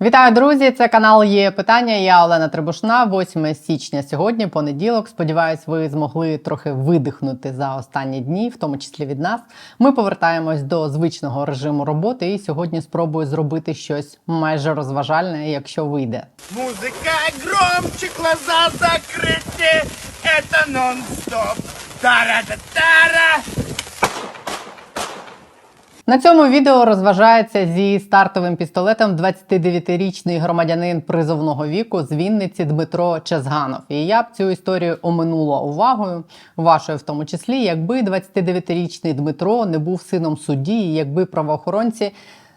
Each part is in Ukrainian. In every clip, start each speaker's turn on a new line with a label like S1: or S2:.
S1: Вітаю, друзі! Це канал є питання. Я Олена Требушна. 8 січня сьогодні, понеділок. Сподіваюсь, ви змогли трохи видихнути за останні дні, в тому числі від нас. Ми повертаємось до звичного режиму роботи, і сьогодні спробую зробити щось майже розважальне, якщо вийде.
S2: Музыка громче, глаза закрыты, это нон-стоп. Тара-та-тара.
S1: На цьому відео розважається зі стартовим пістолетом 29-річний громадянин призовного віку з Вінниці Дмитро Чезганов. І я б цю історію оминула увагою, вашою в тому числі, якби 29-річний Дмитро не був сином судді, і якби правоохоронці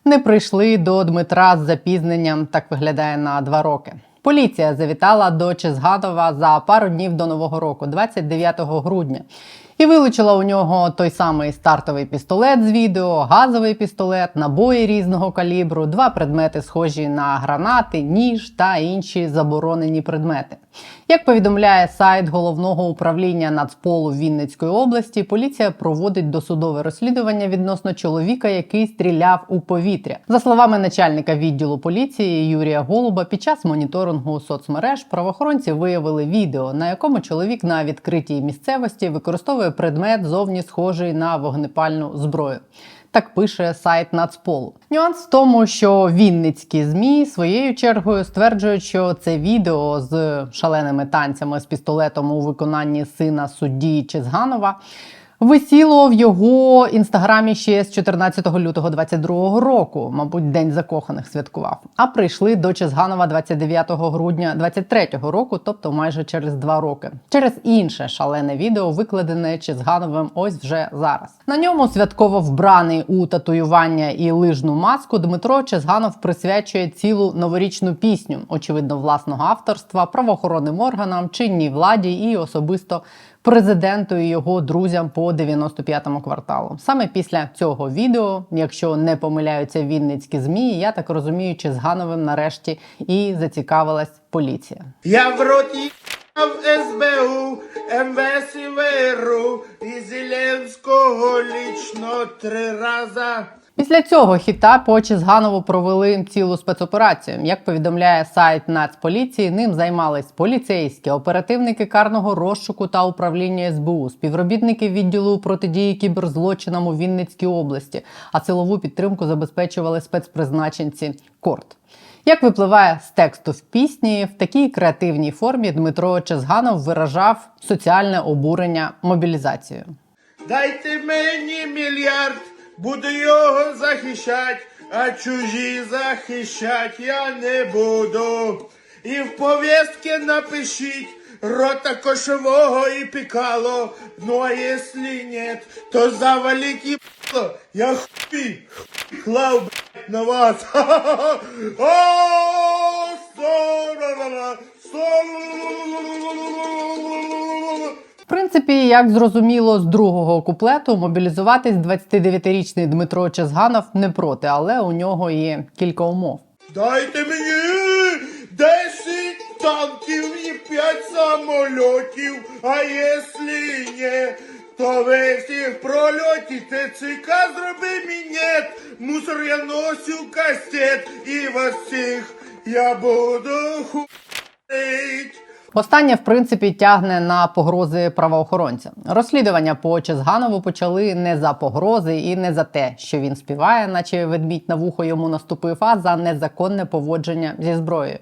S1: не прийшли до Дмитра з запізненням, так виглядає на два роки. Поліція завітала до Чезганова за пару днів до нового року, 29 грудня. І вилучила у нього той самий стартовий пістолет з відео, газовий пістолет, набої різного калібру, два предмети, схожі на гранати, ніж та інші заборонені предмети. Як повідомляє сайт головного управління Нацполу Вінницької області, поліція проводить досудове розслідування відносно чоловіка, який стріляв у повітря. За словами начальника відділу поліції Юрія Голуба, під час моніторингу соцмереж правоохоронці виявили відео, на якому чоловік на відкритій місцевості використовує предмет зовні схожий на вогнепальну зброю. Так пише сайт Нацполу. Нюанс в тому, що вінницькі змі своєю чергою стверджують, що це відео з шаленими танцями з пістолетом у виконанні сина судді Чезганова висіло в його інстаграмі ще з 14 лютого 22 року. Мабуть, день закоханих святкував. А прийшли до Чезганова 29 грудня 23 року, тобто майже через два роки. Через інше шалене відео, викладене Чезгановим ось вже зараз. На ньому святково вбраний у татуювання і лижну маску Дмитро Чезганов присвячує цілу новорічну пісню, очевидно, власного авторства, правоохоронним органам, чинній владі і особисто президенту і його друзям по 95-му кварталу. Саме після цього відео, якщо не помиляються вінницькі змі, я так розумію, чи з Гановим нарешті і зацікавилась поліція.
S2: Я в рот їхав СБУ, МВС і ВРУ, і Зеленського лічно три рази.
S1: Після цього хіта по Чизганову провели цілу спецоперацію. Як повідомляє сайт Нацполіції, ним займались поліцейські, оперативники карного розшуку та управління СБУ, співробітники відділу протидії кіберзлочинам у Вінницькій області, а силову підтримку забезпечували спецпризначенці Корт. Як випливає з тексту в пісні, в такій креативній формі Дмитро Чезганов виражав соціальне обурення мобілізацією.
S2: Дайте мені мільярд, буду його захищать, а чужі захищать я не буду. І в повістки напишіть рота кошового і пікало. Ну а якщо нет, то завалить їбало. Я хуй, клав блядь, на вас.
S1: В принципі, як зрозуміло з другого куплету, мобілізуватись 29-річний Дмитро Чезганов не проти, але у нього є кілька умов.
S2: Дайте мені 10 танків і 5 самольотів, а якщо ні, то весь їх прольоті ТЦК зроби мінет, мусор я носив кастет, і вас всіх я буду хуїть.
S1: Останнє, в принципі, тягне на погрози правоохоронцям. Розслідування по Чезганову почали не за погрози і не за те, що він співає, наче ведмідь на вухо йому наступив, а за незаконне поводження зі зброєю.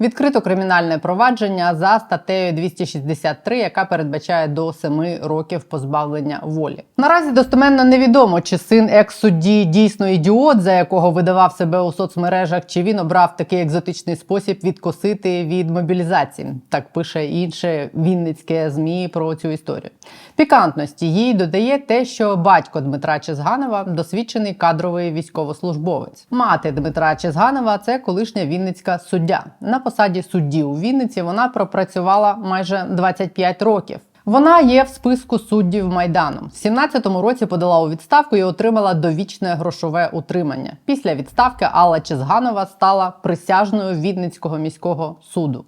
S1: Відкрито кримінальне провадження за статтею 263, яка передбачає до 7 років позбавлення волі. Наразі достеменно невідомо, чи син екс-судді дійсно ідіот, за якого видавав себе у соцмережах, чи він обрав такий екзотичний спосіб відкосити від мобілізації. Так пише інше вінницьке змі про цю історію. Пікантності їй додає те, що батько Дмитра Чезганова досвідчений кадровий військовослужбовець. Мати Дмитра Чезганова це колишня вінницька суддя. На посаді судді у Вінниці вона пропрацювала майже 25 років. Вона є в списку суддів майдану. В 17-му році подала у відставку і отримала довічне грошове утримання. Після відставки Алла Чезганова стала присяжною Відницького міського суду.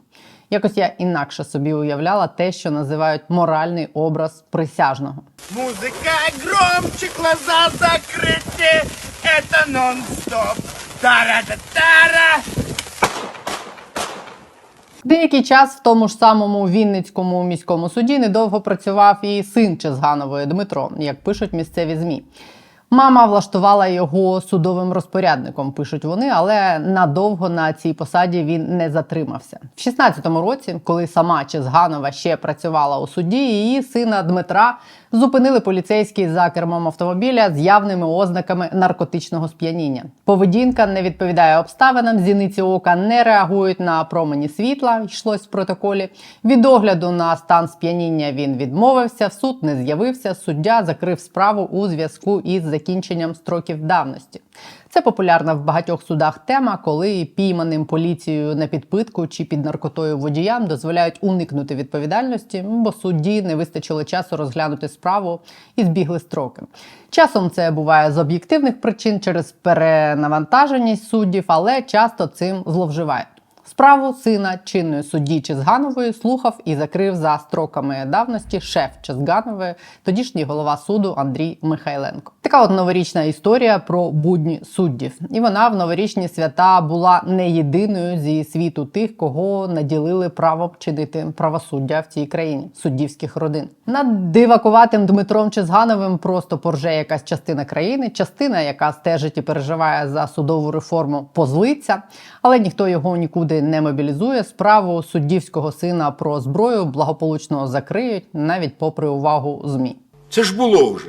S1: Якось я інакше собі уявляла те, що називають моральний образ присяжного.
S2: Музыка громче, глаза закрыты, это нон-стоп. Тара-та-тара,
S1: Деякий час в тому ж самому Вінницькому міському суді недовго працював і син Чезганової Дмитро, як пишуть місцеві змі. Мама влаштувала його судовим розпорядником, пишуть вони, але надовго на цій посаді він не затримався. В 16-му році, коли сама Чезганова ще працювала у суді, її сина Дмитра зупинили поліцейські за кермом автомобіля з явними ознаками наркотичного сп'яніння. Поведінка не відповідає обставинам, зіниці ока не реагують на промені світла. Йшлось в протоколі. Від огляду на стан сп'яніння він відмовився. Суд не з'явився. Суддя закрив справу у зв'язку із закінченням строків давності. Це популярна в багатьох судах тема, коли пійманим поліцією на підпитку чи під наркотою водіям дозволяють уникнути відповідальності, бо судді не вистачило часу розглянути справу і збігли строки. Часом це буває з об'єктивних причин через перенавантаженість суддів, але часто цим зловживають. Справу сина чинної судді Чезганової слухав і закрив за строками давності шеф Чезганової, тодішній голова суду Андрій Михайленко. Така от новорічна історія про будні суддів. І вона в новорічні свята була не єдиною зі світу тих, кого наділили правом чинити правосуддя в цій країні суддівських родин. Над дивакуватим Дмитром Чезгановим просто порже якась частина країни, частина, яка стежить і переживає за судову реформу, позлиться, але ніхто його нікуди не мобілізує. Справу суддівського сина про зброю благополучно закриють, навіть попри увагу змі.
S2: Це ж було вже.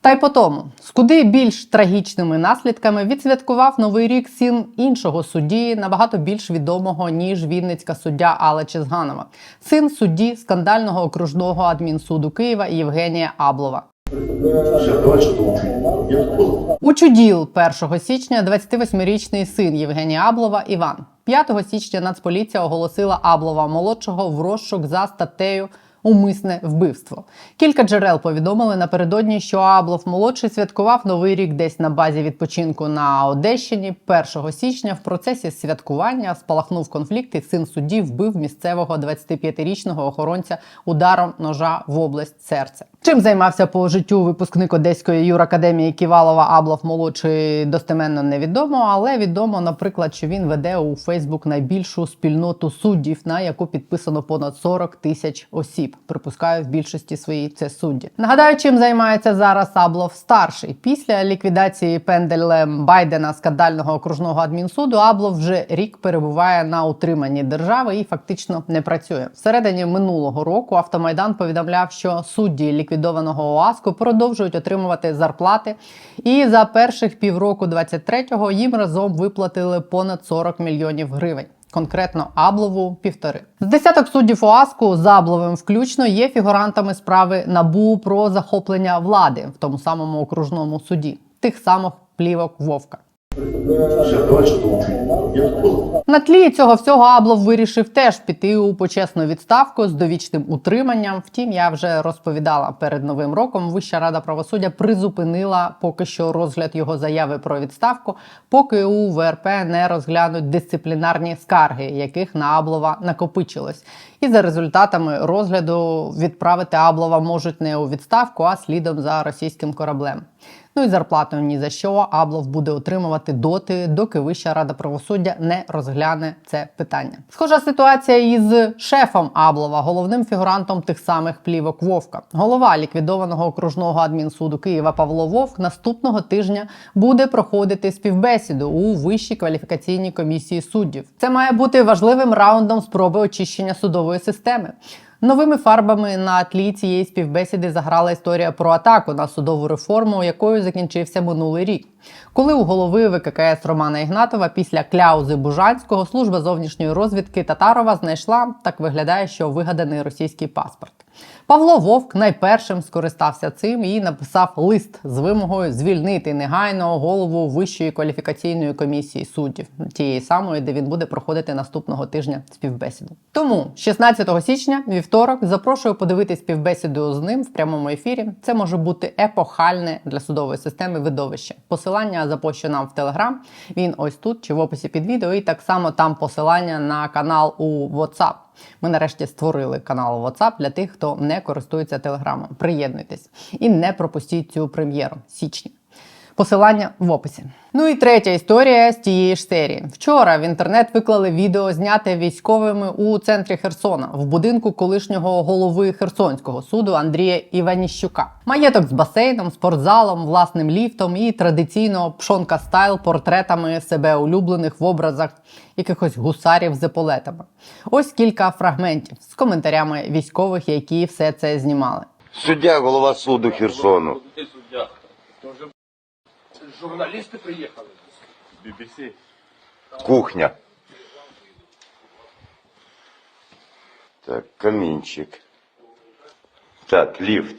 S1: Та й по тому, з куди більш трагічними наслідками відсвяткував новий рік син іншого судді, набагато більш відомого ніж вінницька суддя Алла Чезганова, син судді скандального окружного адмінсуду Києва Євгенія Аблова. У чуділ 1 січня 28-річний син Євгенія Аблова Іван. 5 січня Нацполіція оголосила Аблова молодшого в розшук за статтею Умисне вбивство. Кілька джерел повідомили напередодні, що Аблов молодший святкував новий рік десь на базі відпочинку на Одещині. 1 січня в процесі святкування спалахнув конфлікт, і син судді вбив місцевого 25-річного охоронця ударом ножа в область серця. Чим займався по життю випускник Одеської юракадемії Ківалова Аблов молодший достеменно невідомо, але відомо, наприклад, що він веде у Фейсбук найбільшу спільноту суддів, на яку підписано понад 40 тисяч осіб. Припускаю, в більшості своїй це судді. Нагадаю, чим займається зараз Аблов старший. Після ліквідації пенделем Байдена скандального окружного адмінсуду Аблов вже рік перебуває на утриманні держави і фактично не працює. Всередині минулого року Автомайдан повідомляв, що судді ліквідованого ОАСКу продовжують отримувати зарплати, і за перших півроку 23-го їм разом виплатили понад 40 мільйонів гривень. Конкретно Аблову півтори з десяток суддів ОАСКу з Абловим включно є фігурантами справи набу про захоплення влади в тому самому окружному суді, тих самих плівок Вовка. На тлі цього всього Аблов вирішив теж піти у почесну відставку з довічним утриманням. Втім, я вже розповідала перед новим роком. Вища рада правосуддя призупинила поки що розгляд його заяви про відставку, поки у ВРП не розглянуть дисциплінарні скарги, яких на Аблова накопичилось. І за результатами розгляду відправити Аблова можуть не у відставку, а слідом за російським кораблем. Ну і зарплату ні за що Аблов буде отримувати доти, доки Вища рада правосуддя не розгляне це питання. Схожа ситуація із шефом Аблова, головним фігурантом тих самих плівок Вовка. Голова ліквідованого окружного адмінсуду Києва Павло Вовк наступного тижня буде проходити співбесіду у вищій кваліфікаційній комісії суддів. Це має бути важливим раундом спроби очищення судової системи. Новими фарбами на тлі цієї співбесіди заграла історія про атаку на судову реформу, якою закінчився минулий рік. Коли у голови ВККС Романа Ігнатова після кляузи Бужанського служба зовнішньої розвідки Татарова знайшла так виглядає, що вигаданий російський паспорт. Павло Вовк найпершим скористався цим і написав лист з вимогою звільнити негайно голову Вищої кваліфікаційної комісії суддів, тієї самої, де він буде проходити наступного тижня співбесіду. Тому 16 січня, вівторок, запрошую подивитись співбесіду з ним в прямому ефірі. Це може бути епохальне для судової системи видовище. Посилання запощу нам в Телеграм. Він ось тут чи в описі під відео, і так само там посилання на канал у WhatsApp. Ми нарешті створили канал WhatsApp для тих, хто не користується телеграмом. Приєднуйтесь і не пропустіть цю прем'єру в січні. Посилання в описі. Ну і третя історія з тієї ж серії. Вчора в інтернет виклали відео, зняте військовими у центрі Херсона в будинку колишнього голови Херсонського суду Андрія Іваніщука. Маєток з басейном, спортзалом, власним ліфтом і традиційно пшонка стайл портретами себе улюблених в образах якихось гусарів з еполетами. Ось кілька фрагментів з коментарями військових, які все це знімали.
S3: Суддя, голова суду Херсону.
S4: журналісти приїхали. BBC.
S3: Кухня. Так, камінчик. Так, ліфт.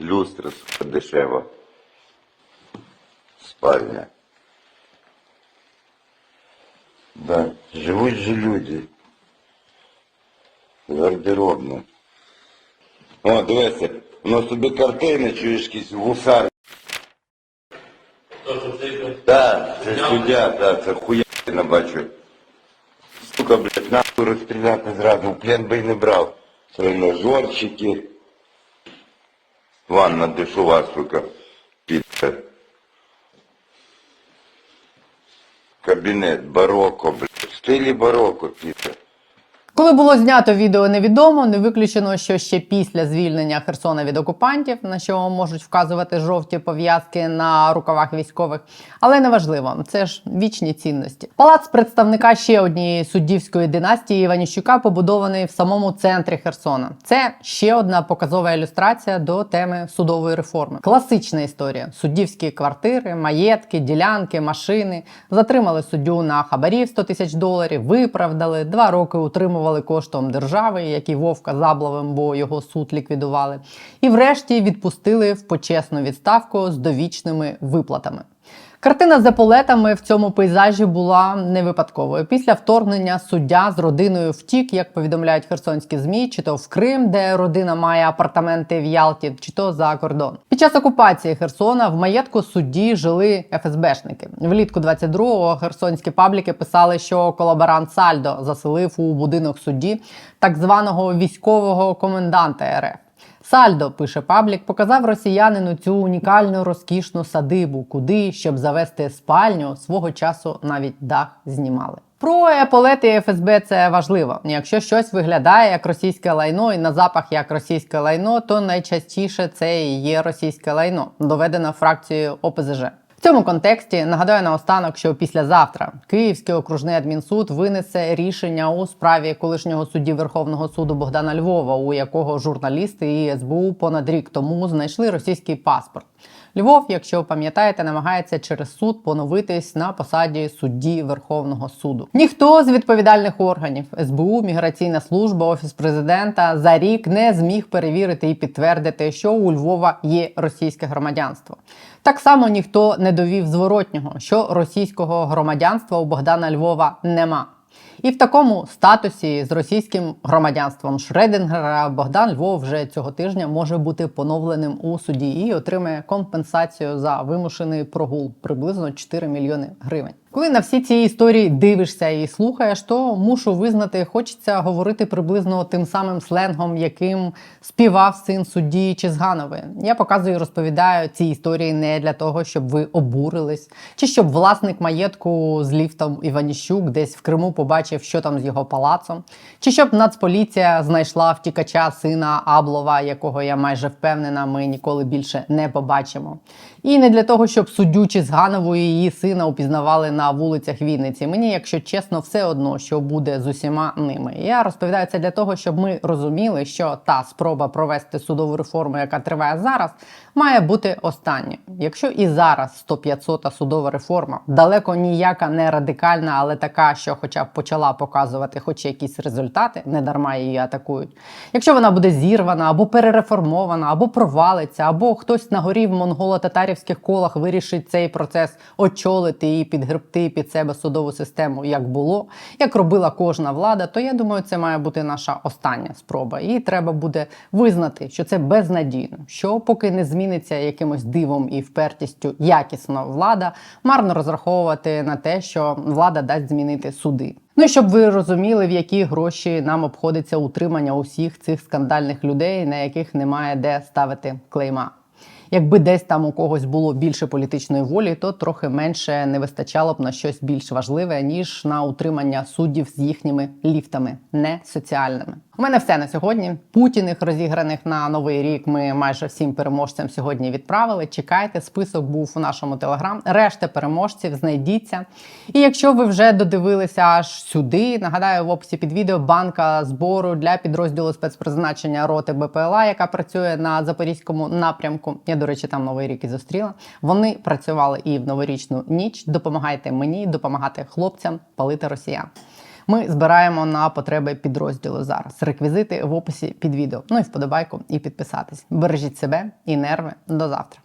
S3: Люстра сука, дешева. Спальня. Да, живуть же люди. Гардеробна. О, дивися, у нас тобі картини, чуєш якісь гусар. Це да, це хуя бачу. Сука, блядь, нахуй розстріляти зразу, в плен би й не брав. Тренажерчики. Ванна дешова, сука, піде. Кабінет, бароко, блядь, в стилі бароко, піде.
S1: Коли було знято відео, невідомо, не виключено, що ще після звільнення Херсона від окупантів, на що можуть вказувати жовті пов'язки на рукавах військових, але неважливо, це ж вічні цінності. Палац представника ще однієї суддівської династії Іваніщука побудований в самому центрі Херсона. Це ще одна показова ілюстрація до теми судової реформи. Класична історія: суддівські квартири, маєтки, ділянки, машини. Затримали суддю на хабарів 100 тисяч доларів, виправдали два роки утримували коштом держави, як і Вовка заблавим, бо його суд ліквідували. І врешті відпустили в почесну відставку з довічними виплатами. Картина з еполетами в цьому пейзажі була не випадковою. Після вторгнення суддя з родиною втік, як повідомляють херсонські змі, чи то в Крим, де родина має апартаменти в Ялті, чи то за кордон. Під час окупації Херсона в маєтку судді жили ФСБшники. Влітку 22-го херсонські пабліки писали, що колаборант Сальдо заселив у будинок судді так званого військового коменданта РФ. Сальдо, пише паблік, показав росіянину цю унікальну розкішну садибу, куди, щоб завести спальню, свого часу навіть дах знімали. Про еполети і ФСБ це важливо. Якщо щось виглядає як російське лайно і на запах як російське лайно, то найчастіше це і є російське лайно, доведено фракцією ОПЗЖ. Цьому контексті нагадаю наостанок, що післязавтра Київський окружний адмінсуд винесе рішення у справі колишнього судді Верховного суду Богдана Львова, у якого журналісти і СБУ понад рік тому знайшли російський паспорт. Львов, якщо пам'ятаєте, намагається через суд поновитись на посаді судді Верховного суду. Ніхто з відповідальних органів СБУ, міграційна служба, офіс президента за рік не зміг перевірити і підтвердити, що у Львова є російське громадянство. Так само ніхто не довів зворотнього, що російського громадянства у Богдана Львова нема. І в такому статусі з російським громадянством Шредингера Богдан Львов вже цього тижня може бути поновленим у суді і отримає компенсацію за вимушений прогул приблизно 4 мільйони гривень. Коли на всі ці історії дивишся і слухаєш, то мушу визнати, хочеться говорити приблизно тим самим сленгом, яким співав син судді Чизганової. Я показую, і розповідаю ці історії не для того, щоб ви обурились, чи щоб власник маєтку з ліфтом Іваніщук десь в Криму побачив, що там з його палацом, чи щоб Нацполіція знайшла втікача сина Аблова, якого я майже впевнена, ми ніколи більше не побачимо. І не для того, щоб суддю Чизганову і її сина упізнавали на вулицях Вінниці. Мені, якщо чесно, все одно, що буде з усіма ними. Я розповідаю це для того, щоб ми розуміли, що та спроба провести судову реформу, яка триває зараз, має бути останньою. Якщо і зараз 100-500 судова реформа далеко ніяка не радикальна, але така, що хоча б почала показувати хоч якісь результати, не дарма її атакують. Якщо вона буде зірвана або перереформована, або провалиться, або хтось на горі в монголо-татарівських колах вирішить цей процес очолити і підгребти під себе судову систему, як було, як робила кожна влада, то я думаю, це має бути наша остання спроба. І треба буде визнати, що це безнадійно, що поки не зміниться якимось дивом і впертістю якісно влада, марно розраховувати на те, що влада дасть змінити суди. Ну і щоб ви розуміли, в які гроші нам обходиться утримання усіх цих скандальних людей, на яких немає де ставити клейма. Якби десь там у когось було більше політичної волі, то трохи менше не вистачало б на щось більш важливе ніж на утримання суддів з їхніми ліфтами, не соціальними. У мене все на сьогодні. Путіних розіграних на новий рік. Ми майже всім переможцям сьогодні відправили. Чекайте, список був у нашому телеграм. Решта переможців знайдіться. І якщо ви вже додивилися аж сюди, нагадаю в описі під відео банка збору для підрозділу спецпризначення роти БПЛА, яка працює на запорізькому напрямку. Я, до речі, там новий рік і зустріла. Вони працювали і в новорічну ніч. Допомагайте мені, допомагати хлопцям палити росіян. Ми збираємо на потреби підрозділу зараз. Реквізити в описі під відео. Ну і вподобайку і підписатись. Бережіть себе і нерви. До завтра.